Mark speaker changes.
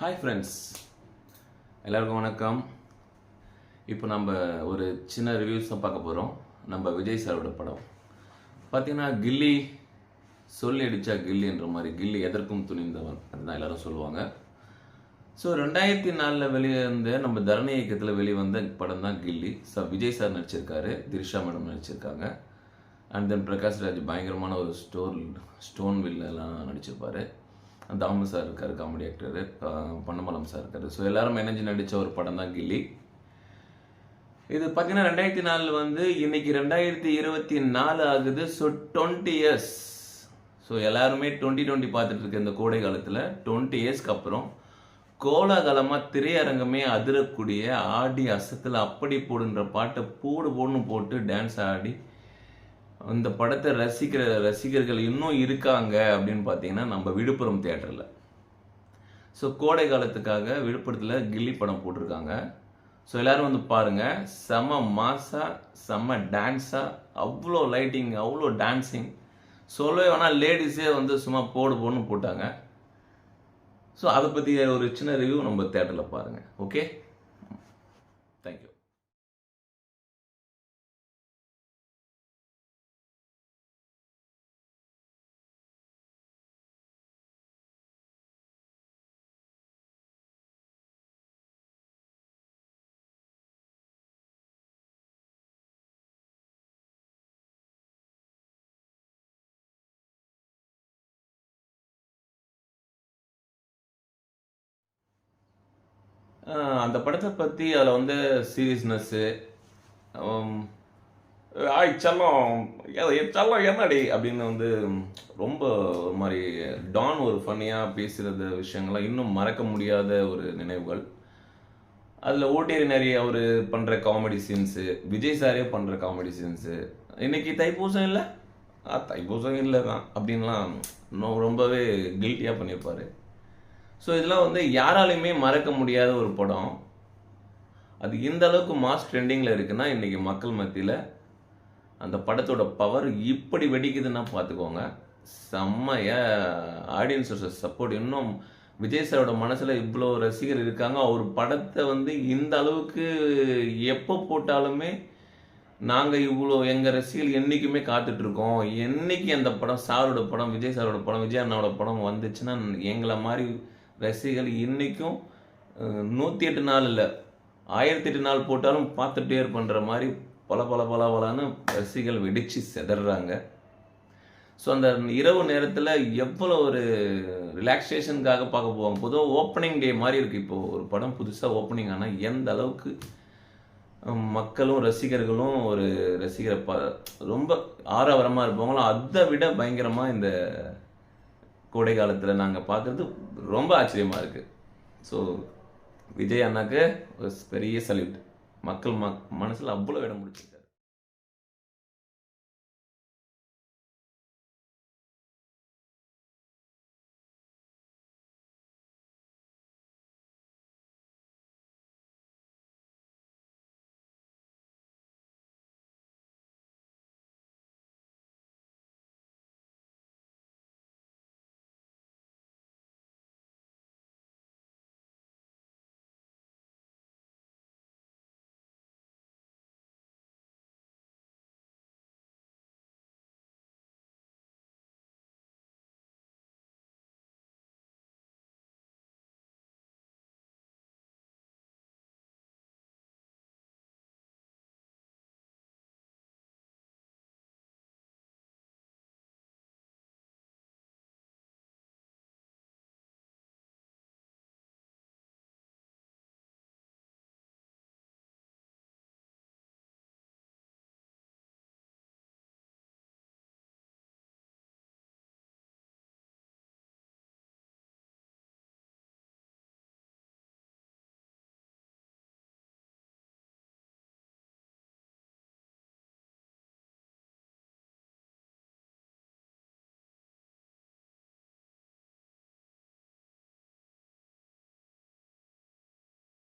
Speaker 1: Hi friends எல்லாருக்கும் வணக்கம். இப்போ நம்ம ஒரு சின்ன ரிவ்யூஸ் தான் பார்க்க போகிறோம் நம்ம விஜய் சாரோட படம். பார்த்தீங்கன்னா கில்லி சொல்லி அடித்தா கில்லின்ற மாதிரி கில்லி எதற்கும் துணிந்தவன் அதுதான் எல்லாரும் சொல்லுவாங்க. ஸோ ரெண்டாயிரத்தி நாலில் வெளிவந்த நம்ம தரணி இயக்கத்தில் வெளிவந்த படம் தான் கில்லி. ச விஜய் சார் நடிச்சிருக்காரு திரிஷா மேடம் நடிச்சிருக்காங்க. அண்ட் தென் பிரகாஷ் ராஜ் பயங்கரமான ஒரு ஸ்டோர் ஸ்டோன் வில்லெல்லாம் நடிச்சிருப்பாரு. தாமு சார் இருக்கார் காமெடி ஆக்டர் பொன்னம்பலம் சார் இருக்கார். ஸோ எல்லாரும் இணைஞ்சு நடித்த ஒரு படம் தான் கில்லி. இது பார்த்தீங்கன்னா ரெண்டாயிரத்தி நாலில் வந்து இன்னைக்கு ரெண்டாயிரத்தி இருபத்தி நாலு ஆகுது. ஸோ டுவெண்ட்டி இயர்ஸ் ஸோ எல்லாருமே டுவெண்ட்டி டுவெண்ட்டி பார்த்துட்டு இருக்க இந்த கோடை காலத்தில் டுவெண்ட்டி இயர்ஸ்க்கு அப்புறம் கோலாகலமாக திரையரங்கமே அதிரக்கூடிய ஆடி அசத்தில் அப்படி போடுன்ற பாட்டை போடு போடுன்னு போட்டு டான்ஸ் ஆடி இந்த படத்தை ரசிக்கிற ரசிகர்கள் இன்னும் இருக்காங்க அப்படின்னு பார்த்தீங்கன்னா நம்ம விழுப்புரம் தேட்டரில் ஸோ கோடை காலத்துக்காக விழுப்புரத்தில் கில்லி படம் போட்டிருக்காங்க. ஸோ எல்லாரும் வந்து பாருங்கள் செம மாஸா செம டான்ஸாக அவ்வளோ லைட்டிங் அவ்வளோ டான்ஸிங் சொல்லவே வேணால் லேடிஸே வந்து சும்மா போடு போடுன்னு போட்டாங்க. ஸோ அதை பற்றி ஒரு சின்ன ரிவ்யூ நம்ம தேட்டரில் பாருங்கள் ஓகே அந்த படத்தை பற்றி அதில் வந்து சீரியஸ்னஸ்ஸு ஆய் செல்லம் ஏ- செல்லம் என்னடி அப்படின்னு வந்து ரொம்ப ஒரு மாதிரி டான் ஒரு ஃபன்னியாக பேசுகிறது விஷயங்கள்லாம் இன்னும் மறக்க முடியாத ஒரு நினைவுகள். அதில் ஓட்டேரி நிறைய அவர் பண்ணுற காமெடி சீன்ஸு விஜய் சாரே பண்ணுற காமெடி சீன்ஸு இன்றைக்கி தைப்பூசம் இல்லை? ஆ தைப்பூசம் இல்லை தான் அப்படின்லாம் இன்னும் ரொம்பவே கில்ட்டியாக பண்ணியிருப்பார் ஸோ இதெல்லாம் வந்து யாராலையுமே மறக்க முடியாத ஒரு படம். அது இந்த அளவுக்கு மாஸ் ட்ரெண்டிங்கில் இருக்குன்னா இன்றைக்கி மக்கள் மத்தியில் அந்த படத்தோட பவர் இப்படி வெடிக்குதுன்னா பார்த்துக்கோங்க செம்மைய ஆடியன்ஸோட சப்போர்ட் இன்னும் விஜய் சாரோட மனசில் இவ்வளோ ரசிகர் இருக்காங்க. அவர் படத்தை வந்து இந்த அளவுக்கு எப்போ போட்டாலுமே நாங்கள் இவ்வளோ எங்கள் ரசிகர்கள் என்றைக்குமே காத்துட்ருக்கோம் என்னைக்கு அந்த படம் சாரோட படம் விஜய் சாரோட படம் விஜய் அண்ணாவோட படம் வந்துச்சுன்னா எங்களை மாதிரி ரசிகர்கள் இன்றைக்கும் நூற்றி எட்டு நாள் இல்லை ஆயிரத்தி எட்டு நாள் போட்டாலும் பார்த்துட்டே பண்ணுற மாதிரி பல பல பல பலன்னு ரசிகர்கள் வெடித்து செதறாங்க. ஸோ அந்த இரவு நேரத்தில் எவ்வளோ ஒரு ரிலாக்ஸேஷனுக்காக பார்க்க போவாங்க பொதுவாக ஓப்பனிங் டே மாதிரி இருக்குது இப்போது ஒரு படம் புதுசாக ஓப்பனிங் ஆனால் எந்த அளவுக்கு மக்களும் ரசிகர்களும் ஒரு ரசிகரை ப ரொம்ப ஆரவாரமாக இருப்பாங்களோ அதை விட பயங்கரமாக இந்த கோடை காலத்தில் நாங்கள் பார்க்குறது ரொம்ப ஆச்சரியமாக இருக்குது ஸோ விஜய் அண்ணாக்கு ஒரு பெரிய சல்யூட் மக்கள் ம மனசில் அவ்வளோ இடம் பிடிச்சிருக்காரு